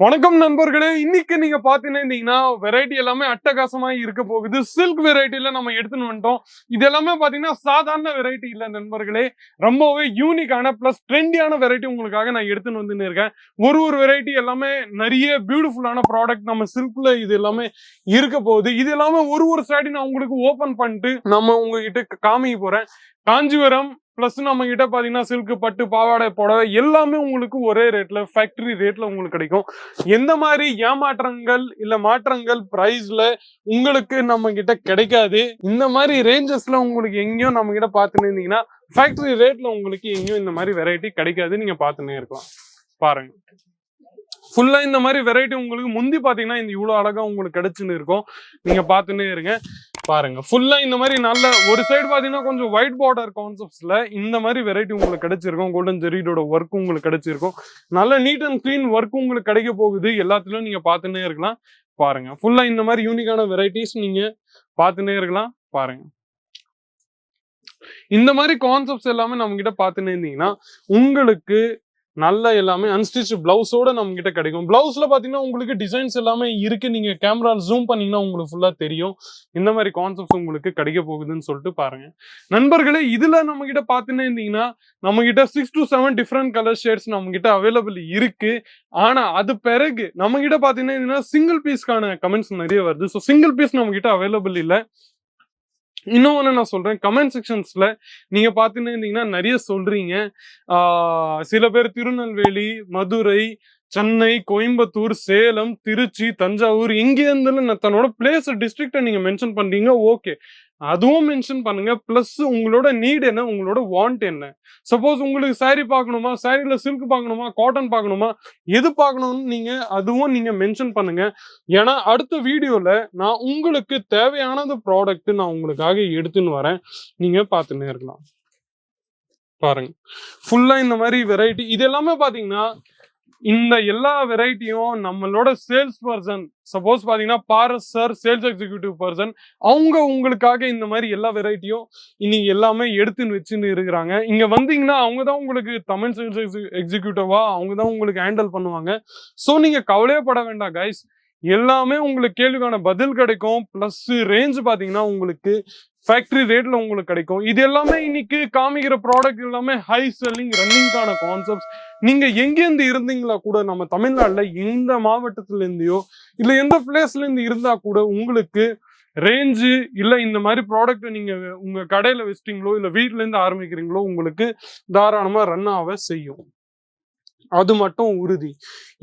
வணக்கம் நண்பர்களே. இன்னைக்கு நீங்க பாத்தீங்கன்னா வெரைட்டி எல்லாமே அட்டகாசமா இருக்க போகுது. சில்க் வெரைட்டில நம்ம எடுத்துன்னு வந்துட்டோம். இது எல்லாமே பாத்தீங்கன்னா சாதாரண வெரைட்டி இல்ல நண்பர்களே. ரொம்பவே யூனிக்கான பிளஸ் ட்ரெண்டியான வெரைட்டி உங்களுக்காக நான் எடுத்துன்னு வந்துன்னு இருக்கேன். ஒரு ஒரு வெரைட்டி எல்லாமே நிறைய பியூட்டிஃபுல்லான ப்ராடக்ட் நம்ம சில்க்ல இது எல்லாமே இருக்க போகுது. இது எல்லாமே ஒரு ஒரு சாடி நான் உங்களுக்கு ஓபன் பண்ணிட்டு நம்ம உங்ககிட்ட காமிக்க போறேன். காஞ்சிபுரம் ப்ளஸ் நம்ம கிட்ட பாத்தீங்கன்னா சில்க் பட்டு பாவாடை புடவை எல்லாமே உங்களுக்கு ஒரே ரேட்ல ஃபேக்டரி ரேட்ல உங்களுக்கு கிடைக்கும். எந்த மாதிரி ஏமாற்றங்கள் இல்ல மாற்றங்கள் பிரைஸ்ல உங்களுக்கு நம்ம கிட்ட கிடைக்காது. இந்த மாதிரி ரேஞ்சஸ்ல உங்களுக்கு எங்கேயும் நம்ம கிட்ட பார்த்துன்னு இருந்தீங்கன்னா ஃபேக்டரி ரேட்ல உங்களுக்கு எங்கேயும் இந்த மாதிரி வெரைட்டி கிடைக்காது நீங்க பார்த்துன்னே இருக்கலாம். பாருங்க. ஃபுல்லா இந்த மாதிரி வெரைட்டி உங்களுக்கு முந்தி பாத்தீங்கன்னா இந்த இவ்வளவு அழகா உங்களுக்கு கிடைச்சுன்னு இருக்கும். நீங்க பார்த்துன்னே இருங்க. பாருங்க. ஃபுல்லா இந்த மாதிரி நல்ல ஒரு சைடு பாத்தீங்கன்னா கொஞ்சம் ஒயிட் பார்டர் கான்செப்ட்ஸ்ல இந்த மாதிரி வெரைட்டி உங்களுக்கு கிடைச்சிருக்கும். கோல்டன் ஜெரீடோட ஒர்க் உங்களுக்கு கிடைச்சிருக்கும். நல்ல நீட் அண்ட் க்ளீன் ஒர்க் உங்களுக்கு கிடைக்க போகுது. எல்லாத்துலயும் நீங்க பார்த்துன்னே இருக்கலாம். பாருங்க. ஃபுல்லா இந்த மாதிரி யூனிக்கான வெரைட்டிஸ் நீங்க பார்த்துன்னே இருக்கலாம். பாருங்க. இந்த மாதிரி கான்செப்ட்ஸ் எல்லாமே நம்ம கிட்ட பார்த்துன்னு இருந்தீங்கன்னா உங்களுக்கு நல்ல எல்லாமே அன்ஸ்டிச் பிளவுஸோட நம்ம கிட்ட கிடைக்கும். பிளவுஸ்ல பாத்தீங்கன்னா உங்களுக்கு டிசைன்ஸ் எல்லாமே இருக்கு. நீங்க கேமரா ஜூம் பண்ணீங்கன்னா உங்களுக்கு ஃபுல்லா தெரியும். இந்த மாதிரி கான்செப்ட்ஸ் உங்களுக்கு கிடைக்க போகுதுன்னு சொல்லிட்டு பாருங்க. நண்பர்களே இதுல நம்ம கிட்ட பாத்துன்னு இருந்தீங்கன்னா நம்ம கிட்ட six to seven different colour shades நம்ம கிட்ட அவைலபிள் இருக்கு. ஆனா அது பிறகு நம்ம கிட்ட பாத்தீங்கன்னா சிங்கிள் பீஸ்க்கான கமெண்ட்ஸ் நிறைய வருது. ஸோ சிங்கிள் பீஸ் நம்ம கிட்ட அவைலபிள் இல்லை. இன்னொன்னு நான் சொல்கிறேன் கமெண்ட் செக்ஷன்ஸில் நீங்கள் பார்த்துன்னு இருந்தீங்கன்னா நிறைய சொல்கிறீங்க சில பேர் திருநெல்வேலி மதுரை சென்னை கோயம்புத்தூர் சேலம் திருச்சி தஞ்சாவூர் இங்கேருந்து தன்னோட பிளேஸ் டிஸ்ட்ரிக்ட நீங்க மென்ஷன் பண்றீங்க ஓகே அதுவும் மென்ஷன் பண்ணுங்க. பிளஸ் உங்களோட நீட் என்ன? உங்களோட வாண்ட் என்ன? சப்போஸ் உங்களுக்கு saree பார்க்கணுமா? சாரியில சில்க் பார்க்கணுமா? காட்டன் பார்க்கணுமா? எது பார்க்கணும்னு நீங்க அதுவும் நீங்க மென்ஷன் பண்ணுங்க. ஏன்னா அடுத்த வீடியோல நான் உங்களுக்கு தேவையானது ப்ராடக்ட் நான் உங்களுக்காக எடுத்துன்னு வரேன். நீங்க பார்த்துன்னே இருக்கலாம். பாருங்க. ஃபுல்லா இந்த மாதிரி வெரைட்டி இது எல்லாமே பாத்தீங்கன்னா இந்த எல்லா வெரைட்டியும் நம்மளோட சேல்ஸ் பர்சன் சப்போஸ் பாத்தீங்கன்னா பாரஸ் சார் சேல்ஸ் எக்ஸிக்யூட்டிவ் பர்சன் அவங்க உங்களுக்காக இந்த மாதிரி எல்லா வெரைட்டியும் இன்னைக்கு எல்லாமே எடுத்துன்னு வச்சுன்னு இருக்கிறாங்க. இங்க வந்தீங்கன்னா அவங்க தான் உங்களுக்கு தமிழ் சேல்ஸ் எக்ஸிக்யூட்டிவா அவங்க தான் உங்களுக்கு ஹேண்டில் பண்ணுவாங்க. ஸோ நீங்க கவலையப்பட வேண்டாம் கைஸ் எல்லாமே உங்களுக்கு கேள்விக்கான பதில் கிடைக்கும். ப்ளஸ் ரேஞ்ச் பாத்தீங்கன்னா உங்களுக்கு ஃபேக்டரி ரேட்ல உங்களுக்கு கிடைக்கும். இது எல்லாமே இன்னைக்கு காமிக்கிற ப்ராடக்ட் எல்லாமே ஹை செல்லிங் ரன்னிங்கான கான்செப்ட்ஸ் நீங்க எங்கேருந்து இருந்தீங்களா கூட நம்ம தமிழ்நாட்டில் எந்த மாவட்டத்துல இருந்தையோ இல்ல எந்த பிளேஸ்ல இருந்து இருந்தா கூட உங்களுக்கு ரேஞ்சு இல்ல இந்த மாதிரி ப்ராடக்ட் நீங்க உங்க கடையில வச்சிட்டீங்களோ இல்ல வீட்ல இருந்து ஆரம்பிக்கிறீங்களோ உங்களுக்கு தாராளமா ரன் ஆக செய்யும். அது மட்டும் உறுதி.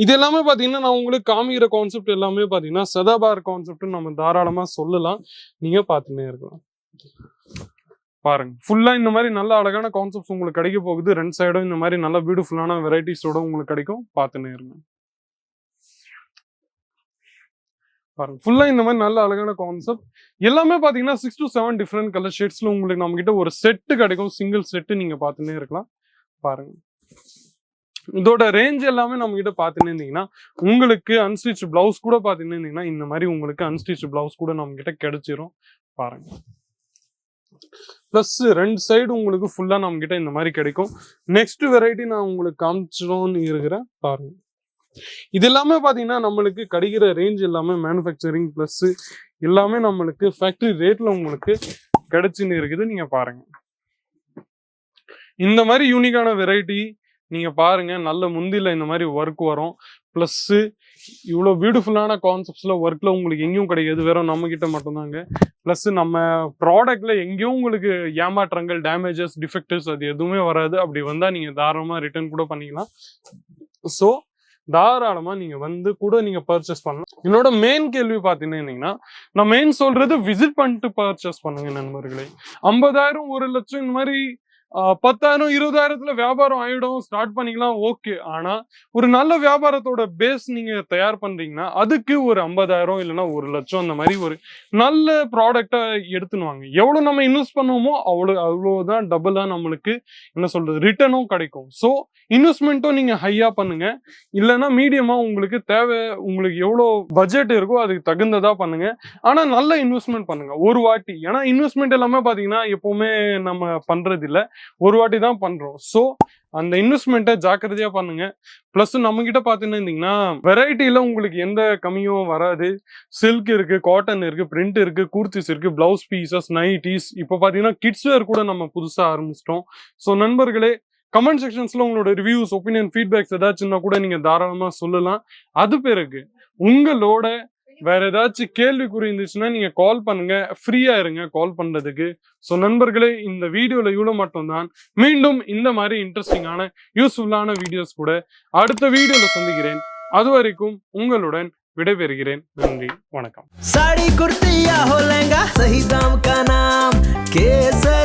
இது எல்லாமே பாத்தீங்கன்னா நான் உங்களுக்கு காமிக்கிற கான்செப்ட் எல்லாமே பாத்தீங்கன்னா சதாபார் கான்செப்ட் நம்ம தாராளமா சொல்லலாம். நீங்க பார்த்துன்னே இருக்கலாம். பாருங்க. ஃபுல்லா இந்த மாதிரி நல்ல அழகான கான்செப்ட்ஸ் உங்களுக்கு கிடைக்க போகுது. ரெண்டு சைடும் இந்த மாதிரி நல்ல பியூட்டிஃபுல்லான வெரைட்டிஸோட உங்களுக்கு கிடைக்கும். பார்த்துன்னே இருங்க பாருங்க. ஃபுல்லா இந்த மாதிரி நல்ல அழகான கான்செப்ட் எல்லாமே பாத்தீங்கன்னா six to seven different colour ஷேட்ஸ்ல உங்களுக்கு நம்ம கிட்ட ஒரு செட்டு கிடைக்கும். சிங்கிள் செட்டு நீங்க பார்த்துன்னே இருக்கலாம். பாருங்க. இதோட ரேஞ்ச் எல்லாமே நம்ம கிட்ட பார்த்துன்னு இருந்தீங்கன்னா உங்களுக்கு அன்ஸ்டிச் பிளவுஸ் கூட பார்த்துன்னு இருந்தீங்கன்னா இந்த மாதிரி உங்களுக்கு அன்ஸ்டிச் பிளவுஸ் கூட நம்ம கிட்ட கிடைச்சிரும். பாருங்க. ப்ளஸ் ரெண்டு சைடு உங்களுக்கு ஃபுல்லா நம்ம கிட்ட இந்த மாதிரி கிடைக்கும். நெக்ஸ்ட் வெரைட்டி நான் உங்களுக்கு காமிச்சிடும்னு இருக்கிறேன். பாருங்க. இது எல்லாமே பாத்தீங்கன்னா நம்மளுக்கு கிடைக்கிற ரேஞ்ச் எல்லாமே மேனுஃபேக்சரிங் ப்ளஸ் எல்லாமே நம்மளுக்கு ஃபேக்டரி ரேட்ல உங்களுக்கு கிடைச்சுன்னு இருக்குது. நீங்க பாருங்க. இந்த மாதிரி யூனிக்கான வெரைட்டி நீங்க பாருங்க. நல்ல முந்தில இந்த மாதிரி ஒர்க் வரும். ப்ளஸ் இவ்வளோ பியூட்டிஃபுல்லான கான்செப்ட்ஸில் ஒர்க்கில் உங்களுக்கு எங்கேயும் கிடையாது வெறும் நம்ம மட்டும்தாங்க. ப்ளஸ் நம்ம ப்ராடக்ட்டில் எங்கேயும் உங்களுக்கு ஏமாற்றங்கள் டேமேஜஸ் டிஃபெக்டிவ்ஸ் அது எதுவுமே வராது. அப்படி வந்தால் நீங்கள் தாராளமாக ரிட்டர்ன் கூட பண்ணிக்கலாம். ஸோ தாராளமாக நீங்கள் வந்து கூட நீங்கள் பர்ச்சேஸ் பண்ணலாம். என்னோட மெயின் கேள்வி பார்த்தீங்கன்னா நான் மெயின் சொல்கிறது விசிட் பண்ணிட்டு பர்ச்சேஸ் பண்ணுங்க நண்பர்களே. ஐம்பதாயிரம் ஒரு லட்சம் இந்த மாதிரி பத்தாயிரம் இருபதாயிரத்துல வியாபாரம் ஆயிடும். ஸ்டார்ட் பண்ணிக்கலாம் ஓகே ஆனா ஒரு நல்ல வியாபாரத்தோட பேஸ் நீங்க தயார் பண்றீங்கன்னா அதுக்கு ஒரு ஐம்பதாயிரம் இல்லைன்னா ஒரு லட்சம் அந்த மாதிரி ஒரு நல்ல ப்ராடக்டா எடுத்துன்னு வாங்க எவ்வளவு நம்ம இன்வெஸ்ட் பண்ணுவோமோ அவ்வளவு அவ்வளவுதான் டபுளா நம்மளுக்கு என்ன சொல்றது ரிட்டர்னும் கிடைக்கும். ஸோ இன்வெஸ்ட்மெண்ட்டும் நீங்க ஹையா பண்ணுங்க. இல்லைன்னா மீடியமா உங்களுக்கு தேவை உங்களுக்கு எவ்வளோ பட்ஜெட் இருக்கோ அதுக்கு தகுந்ததா பண்ணுங்க. ஆனா நல்ல இன்வெஸ்ட்மெண்ட் பண்ணுங்க. ஒரு வாட்டி. ஏன்னா இன்வெஸ்ட்மெண்ட் எல்லாமே பாத்தீங்கன்னா எப்பவுமே நம்ம பண்றது இல்லை ஒரு வாட்டி தான் பண்றோம். ஸோ அந்த இன்வெஸ்ட்மெண்ட்டை ஜாக்கிரதையா பண்ணுங்க. ப்ளஸ் நம்ம கிட்ட பாத்தீங்கன்னா வெரைட்டியில உங்களுக்கு எந்த கம்மியும் வராது. சில்க் இருக்கு காட்டன் இருக்கு பிரிண்ட் இருக்கு கூர்த்திஸ் இருக்கு பிளவுஸ் பீசஸ் நைட்டிஸ் இப்போ பாத்தீங்கன்னா கிட்ஸ் வேர் கூட நம்ம புதுசா ஆரம்பிச்சிட்டோம். ஸோ நண்பர்களே கமெண்ட் செக்ஷன்ஸ்ல உங்களோட ரிவ்யூஸ் ஒப்பீனியன் ஃபீட்பேக்ஸ் ஏதாச்சும்னா கூட நீங்க தாராளமா சொல்லலாம். அது பிறகு உங்களோட வேற ஏதாச்சும் கேள்விக்குறி இருந்துச்சுன்னா நீங்க கால் பண்ணுங்க. ஃப்ரீயா இருங்க கால் பண்றதுக்கு. ஸோ நண்பர்களே இந்த வீடியோல இவ்வளவு மட்டும்தான். மீண்டும் இந்த மாதிரி இன்ட்ரெஸ்டிங்கான யூஸ்ஃபுல்லான வீடியோஸ் கூட அடுத்த வீடியோல சந்திக்கிறேன். அது வரைக்கும் உங்களுடன் விடைபெறுகிறேன். நன்றி வணக்கம். சாடி குர்த்தியா ஹோலங்கா கேசர்.